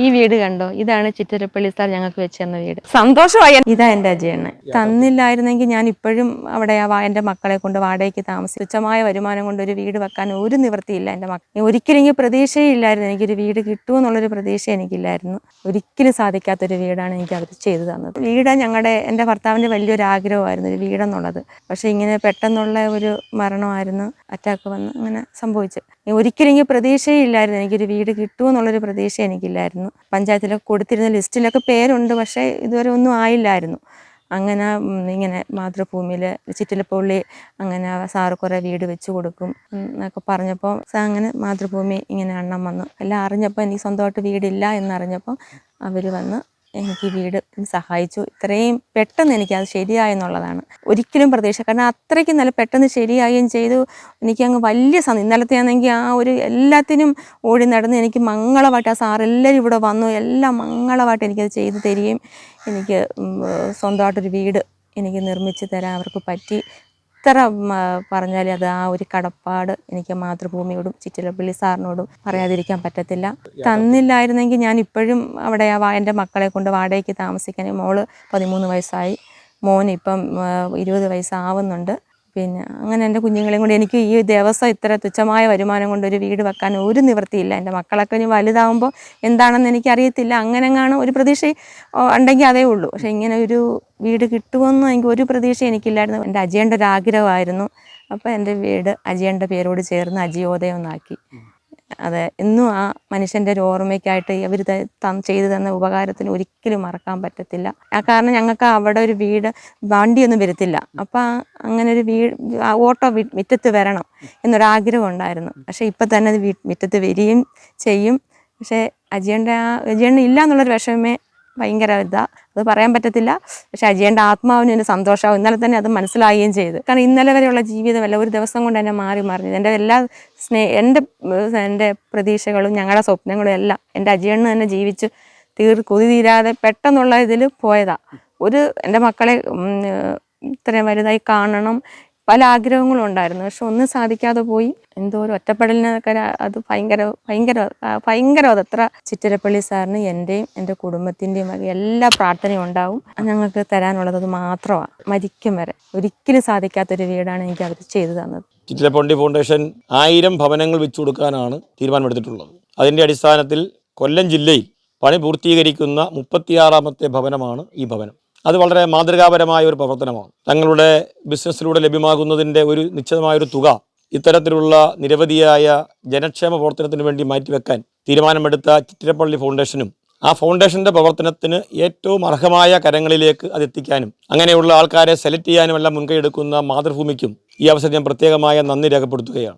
ഈ വീട് കണ്ടോ? ഇതാണ് ചിറ്റരപ്പള്ളി സാർ ഞങ്ങൾക്ക് വെച്ച് തന്ന വീട്. സന്തോഷമായി. ഇതാ എന്റെ അജയണ്ണൻ. തന്നില്ലായിരുന്നെങ്കിൽ ഞാൻ ഇപ്പോഴും അവിടെ ആ വാ- എന്റെ മക്കളെ കൊണ്ട് വാടകയ്ക്ക് താമസിച്ചു തുച്ഛമായ വരുമാനം കൊണ്ട് ഒരു വീട് വെക്കാൻ ഒരു നിവൃത്തിയില്ല എന്റെ മക്കൾ ഒരിക്കലും എനിക്ക് പ്രതീക്ഷയില്ലായിരുന്നു എനിക്കൊരു വീട് കിട്ടുമെന്നുള്ളൊരു പ്രതീക്ഷ എനിക്കില്ലായിരുന്നു. ഒരിക്കലും സാധിക്കാത്തൊരു വീടാണ് എനിക്ക് അവർ ചെയ്തു തന്നത്. വീട് ഞങ്ങളുടെ എന്റെ ഭർത്താവിന്റെ വലിയൊരു ആഗ്രഹമായിരുന്നു ഒരു വീടെന്നുള്ളത്. പക്ഷേ ഇങ്ങനെ പെട്ടെന്നുള്ള ഒരു മരണമായിരുന്നു അറ്റാക്ക് വന്ന് അങ്ങനെ സംഭവിച്ചു ഒരിക്കലും എനിക്ക് പ്രതീക്ഷയില്ലായിരുന്നു. എനിക്കൊരു വീട് കിട്ടുമെന്നുള്ളൊരു പ്രതീക്ഷ എനിക്കില്ലായിരുന്നു. പഞ്ചായത്തിലൊക്കെ കൊടുത്തിരുന്ന ലിസ്റ്റിലൊക്കെ പേരുണ്ട് പക്ഷേ ഇതുവരെ ഒന്നും ആയില്ലായിരുന്നു. അങ്ങനെ ഇങ്ങനെ മാതൃഭൂമിയിൽ ചിറ്റിലപ്പള്ളി അങ്ങനെ സാറ് കുറേ വീട് വെച്ച് കൊടുക്കും എന്നൊക്കെ പറഞ്ഞപ്പോൾ അങ്ങനെ മാതൃഭൂമി ഇങ്ങനെ എണ്ണം വന്നു. എല്ലാം അറിഞ്ഞപ്പോൾ എനിക്ക് സ്വന്തമായിട്ട് വീടില്ല എന്നറിഞ്ഞപ്പോൾ അവർ വന്ന് എനിക്ക് വീട് സഹായിച്ചു. ഇത്രയും പെട്ടെന്ന് എനിക്ക് അത് ശരിയായെന്നുള്ളതാണ് ഒരിക്കലും പ്രതീക്ഷ കാരണം അത്രയ്ക്ക് നല്ല പെട്ടെന്ന് ശരിയായും ചെയ്തു. എനിക്ക് അങ്ങ് വലിയ സന്ത ഇന്നലത്തെ ആണെങ്കിൽ ആ ഒരു എല്ലാത്തിനും ഓടി നടന്ന് എനിക്ക് മംഗളമായിട്ട് ആ സാറെല്ലാവരും ഇവിടെ വന്നു. എല്ലാം മംഗളമായിട്ട് എനിക്കത് ചെയ്തു തരികയും എനിക്ക് സ്വന്തമായിട്ടൊരു വീട് എനിക്ക് നിർമ്മിച്ച് തരാൻ അവർക്ക് പറ്റി. എത്ര പറഞ്ഞാലും അത് ആ ഒരു കടപ്പാട് എനിക്ക് മാതൃഭൂമിയോടും ചിറ്റിലപ്പള്ളി സാറിനോടും പറയാതിരിക്കാൻ പറ്റത്തില്ല. തന്നില്ലായിരുന്നെങ്കിൽ ഞാൻ ഇപ്പോഴും അവിടെ എന്റെ മക്കളെ കൊണ്ട് വാടകയ്ക്ക് താമസിക്കാൻ മോൾ പതിമൂന്ന് വയസ്സായി. മോൻ ഇപ്പം ഇരുപത് വയസ്സാവുന്നുണ്ട്. പിന്നെ അങ്ങനെ എന്റെ കുഞ്ഞുങ്ങളെയും കൊണ്ട് എനിക്ക് ഈ ദിവസം ഇത്ര തുച്ഛമായ വരുമാനം കൊണ്ട് ഒരു വീട് വെക്കാൻ ഒരു നിവൃത്തിയില്ല. എന്റെ മക്കളൊക്കെ ഇനി വലുതാവുമ്പോൾ എന്താണെന്ന് എനിക്കറിയത്തില്ല. അങ്ങനെങ്ങാണ് ഒരു പ്രതീക്ഷ ഉണ്ടെങ്കിൽ അതേ ഉള്ളൂ. പക്ഷേ ഇങ്ങനെ ഒരു വീട് കിട്ടുമെന്ന് എനിക്ക് ഒരു പ്രതീക്ഷ എനിക്കില്ലായിരുന്നു. എന്റെ അജയന്റെ ഒരു ആഗ്രഹമായിരുന്നു. അപ്പോൾ എന്റെ വീട് അജയന്റെ പേരോട് ചേർന്ന് അജിയോദയം എന്നാക്കി. അതെ ഇന്നും ആ മനുഷ്യന്റെ ഒരു ഓർമ്മയ്ക്കായിട്ട് ഇവർ ചെയ്തു തന്ന ഉപകാരത്തിന് ഒരിക്കലും മറക്കാൻ പറ്റത്തില്ല. ആ കാരണം ഞങ്ങൾക്ക് അവിടെ ഒരു വീട് വണ്ടിയൊന്നും വരത്തില്ല. അപ്പം അങ്ങനെ ഒരു വീട് ഓട്ടോ മുറ്റത്ത് വരണം എന്നൊരാഗ്രഹം ഉണ്ടായിരുന്നു. പക്ഷേ ഇപ്പം തന്നെ അത് മുറ്റത്ത് വരികയും ചെയ്യും. പക്ഷേ അജിയന്റെ ആ അജയണ്ണ ഇല്ല എന്നുള്ളൊരു വിഷമമേ ഭയങ്കര ഇതാ അത് പറയാൻ പറ്റത്തില്ല. പക്ഷെ അജയന്റെ ആത്മാവിന് എന്റെ സന്തോഷമാവും. ഇന്നലെ തന്നെ അത് മനസ്സിലാവുകയും ചെയ്ത്. കാരണം ഇന്നലെ വരെയുള്ള ജീവിതമല്ല ഒരു ദിവസം കൊണ്ട് എന്നെ മാറി മറിഞ്ഞത് എന്റെ എല്ലാ സ്നേ എന്റെ എന്റെ പ്രതീക്ഷകളും ഞങ്ങളുടെ സ്വപ്നങ്ങളും എല്ലാം എന്റെ അജയണ്ണ് തന്നെ ജീവിച്ച് തീർ കൊതി തീരാതെ പെട്ടെന്നുള്ള ഇതിൽ പോയതാ. ഒരു എന്റെ മക്കളെ ഇത്രയും വലുതായി കാണണം. പല ആഗ്രഹങ്ങളും ഉണ്ടായിരുന്നു. പക്ഷെ ഒന്നും സാധിക്കാതെ പോയി. എന്തോ ഒരു ഒറ്റപ്പെടലിനൊക്കെ അത് ഭയങ്കര ഭയങ്കര ഭയങ്കര അതത്ര ചിറ്റരപ്പള്ളി സാറിന് എന്റെയും എന്റെ കുടുംബത്തിന്റെയും ഒക്കെ എല്ലാ പ്രാർത്ഥനയും ഉണ്ടാവും. ഞങ്ങൾക്ക് തരാനുള്ളത് മാത്രമാണ് മരിക്കും വരെ. ഒരിക്കലും സാധിക്കാത്തൊരു വീടാണ് എനിക്ക് അവർ ചെയ്തു തന്നത്. ചിറ്റിലപ്പള്ളി ഫൗണ്ടേഷൻ ആയിരം ഭവനങ്ങൾ വെച്ചു കൊടുക്കാനാണ് തീരുമാനമെടുത്തിട്ടുള്ളത്. അതിന്റെ അടിസ്ഥാനത്തിൽ കൊല്ലം ജില്ലയിൽ പണി പൂർത്തീകരിക്കുന്ന മുപ്പത്തിയാറാമത്തെ ഭവനമാണ് ഈ ഭവനം. അത് വളരെ മാതൃകാപരമായ ഒരു പ്രവർത്തനമാണ്. തങ്ങളുടെ ബിസിനസ്സിലൂടെ ലഭ്യമാകുന്നതിന്റെ ഒരു നിശ്ചിതമായൊരു തുക ഇത്തരത്തിലുള്ള നിരവധിയായ ജനക്ഷേമ പ്രവർത്തനത്തിന് വേണ്ടി മാറ്റിവെക്കാൻ തീരുമാനമെടുത്ത ചിറ്റിരപ്പള്ളി ഫൗണ്ടേഷനും ആ ഫൗണ്ടേഷന്റെ പ്രവർത്തനത്തിന് ഏറ്റവും അർഹമായ കരങ്ങളിലേക്ക് അത് എത്തിക്കാനും അങ്ങനെയുള്ള ആൾക്കാരെ സെലക്ട് ചെയ്യാനുമെല്ലാം മുൻകൈ എടുക്കുന്ന മാതൃഭൂമിക്കും ഈ അവസരം ഞാൻ പ്രത്യേകമായ നന്ദി രേഖപ്പെടുത്തുകയാണ്.